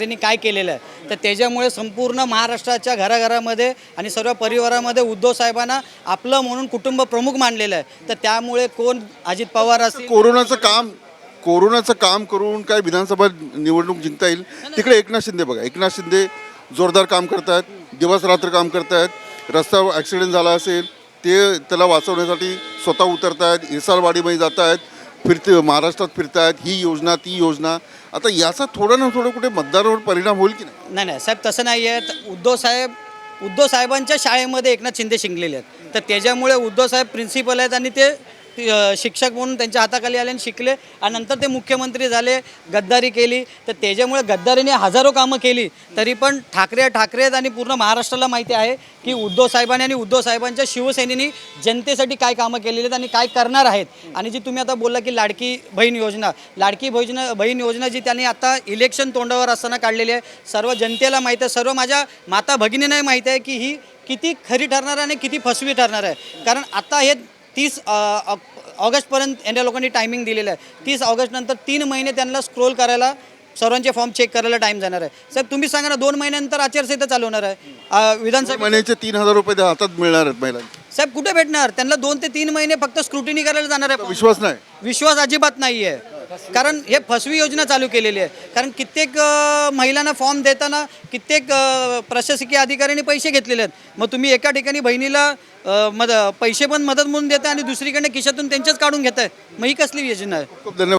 त्यांनी काय केलेलं आहे? तर त्याच्यामुळे संपूर्ण महाराष्ट्राच्या घराघरामध्ये आणि सर्व परिवारामध्ये उद्धव साहेबांना आपलं म्हणून कुटुंब प्रमुख मानलेलं आहे. तर त्यामुळे कोण अजित पवार असतील कोरोनाचं काम कोरोनाचं काम करून काय विधानसभा निवडणूक जिंकता येईल? तिकडे एकनाथ शिंदे बघा. एकनाथ शिंदे जोरदार काम करतायत. दिवस रात्र काम करतायत. रस्ता ॲक्सिडेंट झाला असेल ते त्याला वाचवण्यासाठी स्वतः उतरतायत. इरसालवाडीमध्ये जात आहेत फिरते महाराष्ट्रात फिरतात ही योजना ती योजना. आता याचा थोडं ना थोडं कुठे मतदारावर परिणाम होईल की नाही? नाही नाही साहेब तसं नाही आहे. उद्धव साहेब उद्धव साहेबांच्या शाळेमध्ये एकनाथ शिंदे शिंकलेले आहेत. तर त्याच्यामुळे उद्धव साहेब प्रिन्सिपल आहेत आणि ते शिक्षक म्हणून त्यांच्या हाताखाली आले आणि शिकले. आणि नंतर ते मुख्यमंत्री झाले गद्दारी केली. तर त्याच्यामुळे गद्दारीने हजारो कामं केली. तरी पण ठाकरे ठाकरे आणि पूर्ण महाराष्ट्राला माहिती आहे की उद्धव साहेबांनी आणि उद्धव साहेबांच्या शिवसेनेने जनतेसाठी काय कामं केलेली आहेत आणि काय करणार आहेत. आणि जी तुम्ही आता बोलला की लाडकी बहीण योजना. लाडकी भोजना बहीण योजना जी त्यांनी आता इलेक्शन तोंडावर असताना काढलेली आहे. सर्व जनतेला माहीत आहे. सर्व माझ्या माता भगिनींनाही माहीत आहे की ही किती खरी ठरणार आहे आणि किती फसवी ठरणार आहे. कारण आता हे तीस ऑगस्टपर्यंत यांच्या लोकांनी टायमिंग दिलेलं आहे. तीस ऑगस्ट नंतर तीन महिने त्यांना स्क्रोल करायला सर्वांचे फॉर्म चेक करायला टाईम जाणार आहे. साहेब तुम्ही सांगा ना दोन महिन्यानंतर आचारसंहिता चालू होणार आहे. विधानसभा महिन्याचे तीन हजार रुपये त्या हातात मिळणार आहेत महिलांना. साहेब कुठे भेटणार? त्यांना दोन ते तीन महिने फक्त स्क्रुटिनी करायला जाणार आहे विश्वास नाही. विश्वास अजिबात नाही आहे कारण हे फसवी योजना चालू केलेली आहे. कारण कित्येक महिलांना फॉर्म देताना कित्येक प्रशासकीय अधिकाऱ्यांनी पैसे घेतलेले आहेत. मग तुम्ही एका ठिकाणी बहिणीला मद पैसे पण मदत म्हणून देताय आणि दुसरीकडे खिशातून त्यांच्याच काढून घेताय. मग ही कसली योजना आहे?